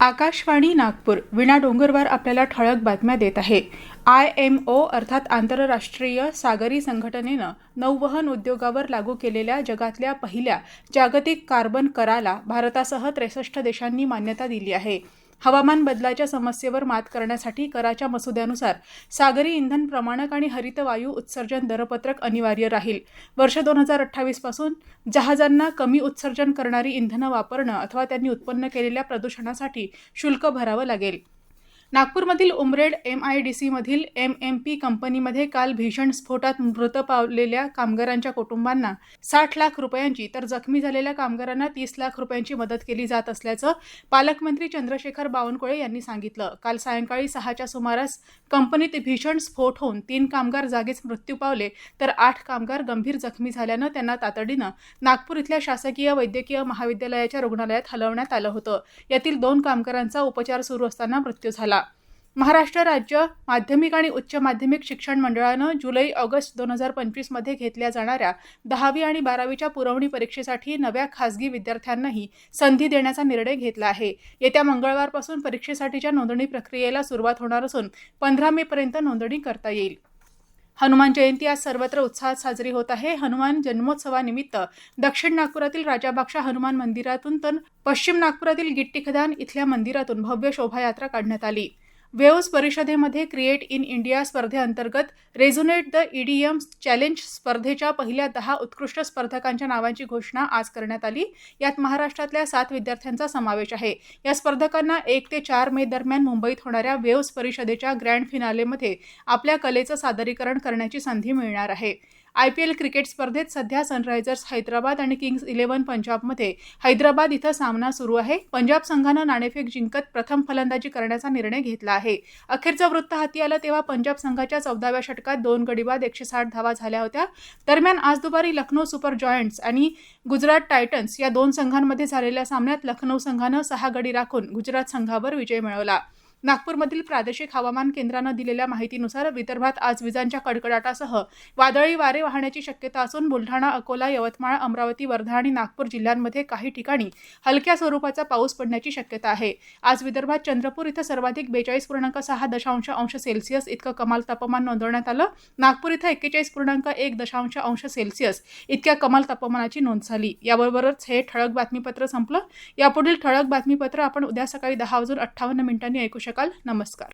आकाशवाणी नागपूर विणा डोंगरवार आपल्याला ठळक बातम्या देत आहे. आय एम ओ अर्थात आंतरराष्ट्रीय सागरी संघटनेनं नौवहन उद्योगावर लागू केलेल्या जगातल्या पहिल्या जागतिक कार्बन कराला भारतासह त्रेसष्ट देशांनी मान्यता दिली आहे. हवामान बदलाच्या समस्येवर मात करण्यासाठी कराच्या मसुद्यानुसार सागरी इंधन प्रमाणक आणि हरित वायू उत्सर्जन दरपत्रक अनिवार्य राहील. वर्ष दोन हजार अठ्ठावीसपासून जहाजांना कमी उत्सर्जन करणारी इंधनं वापरणं अथवा त्यांनी उत्पन्न केलेल्या प्रदूषणासाठी शुल्क भरावं लागेल. नागपूरमधील उमरेड एम आय डी सीमधील एम एम पी कंपनीमध्ये काल भीषण स्फोटात मृत पावलेल्या कामगारांच्या कुटुंबांना साठ लाख रुपयांची तर जखमी झालेल्या कामगारांना तीस लाख रुपयांची मदत केली जात असल्याचं पालकमंत्री चंद्रशेखर बावनकुळे यांनी सांगितलं. काल सायंकाळी सहाच्या सुमारास कंपनीत भीषण स्फोट होऊन तीन कामगार जागीच मृत्यू पावले तर आठ कामगार गंभीर जखमी झाल्यानं त्यांना तातडीनं नागपूर इथल्या शासकीय वैद्यकीय महाविद्यालयाच्या रुग्णालयात हलवण्यात आलं होतं. यातील दोन कामगारांचा उपचार सुरू असताना मृत्यू झाला. महाराष्ट्र राज्य माध्यमिक आणि उच्च माध्यमिक शिक्षण मंडळानं जुलै ऑगस्ट दोन हजार पंचवीसमध्ये घेतल्या जाणाऱ्या दहावी आणि बारावीच्या पुरवणी परीक्षेसाठी नव्या खासगी विद्यार्थ्यांनाही संधी देण्याचा निर्णय घेतला आहे. येत्या मंगळवारपासून परीक्षेसाठीच्या नोंदणी प्रक्रियेला सुरुवात होणार असून पंधरा मेपर्यंत नोंदणी करता येईल. हनुमान जयंती आज सर्वत्र उत्साहात साजरी होत आहे. हनुमान जन्मोत्सवानिमित्त दक्षिण नागपुरातील राजाबाक्षा हनुमान मंदिरातून तर पश्चिम नागपुरातील गिट्टी खदान इथल्या मंदिरातून भव्य शोभायात्रा काढण्यात आली. वेव्स परिषदेमध्ये क्रिएट इन इंडिया स्पर्धेअंतर्गत रेझोनेट द ईडीएम चॅलेंज स्पर्धेच्या पहिल्या दहा उत्कृष्ट स्पर्धकांच्या नावांची घोषणा आज करण्यात आली. यात महाराष्ट्रातल्या सात विद्यार्थ्यांचा समावेश आहे. या स्पर्धकांना एक ते चार मे दरम्यान मुंबईत होणाऱ्या वेव्स परिषदेच्या ग्रँड फिनालेमध्ये आपल्या कलेचं सादरीकरण करण्याची संधी मिळणार आहे. आय पी एल क्रिकेट स्पर्धेत सध्या सनरायझर्स हैदराबाद आणि किंग्ज इलेव्हन पंजाबमध्ये. हैदराबाद इथं सामना सुरू आहे. पंजाब संघानं नाणेफेक जिंकत प्रथम फलंदाजी करण्याचा निर्णय घेतला आहे. अखेरचं वृत्त हाती आलं तेव्हा पंजाब संघाच्या चौदाव्या षटकात दोन गडीबाद एकशे साठ धावा झाल्या होत्या. दरम्यान आज दुपारी लखनौ सुपर जॉयंट्स आणि गुजरात टायटन्स या दोन संघांमध्ये झालेल्या सामन्यात लखनौ संघानं सहा गडी राखून गुजरात संघावर विजय मिळवला. नागपूरमधील प्रादेशिक हवामान केंद्रानं दिलेल्या माहितीनुसार विदर्भात आज विजांच्या कडकडाटासह वादळी वारे वाहण्याची शक्यता असून बुलढाणा अकोला यवतमाळ अमरावती वर्धा आणि नागपूर जिल्ह्यांमध्ये काही ठिकाणी हलक्या स्वरूपाचा पाऊस पडण्याची शक्यता आहे. आज विदर्भात चंद्रपूर इथं सर्वाधिक बेचाळीस पूर्णांक सहा दशांश अंश सेल्सिअस इतकं कमाल तापमान नोंदवण्यात आलं. नागपूर इथं एक्केचाळीस पूर्णांक एक दशांश अंश सेल्सिअस इतक्या कमाल तापमानाची नोंद झाली. याबरोबरच हे ठळक बातमीपत्र संपलं. यापुढील ठळक बातमीपत्र आपण उद्या सकाळी दहा वाजून अठ्ठावन्न मिनिटांनी ऐकू शकतो. शकाल. नमस्कार.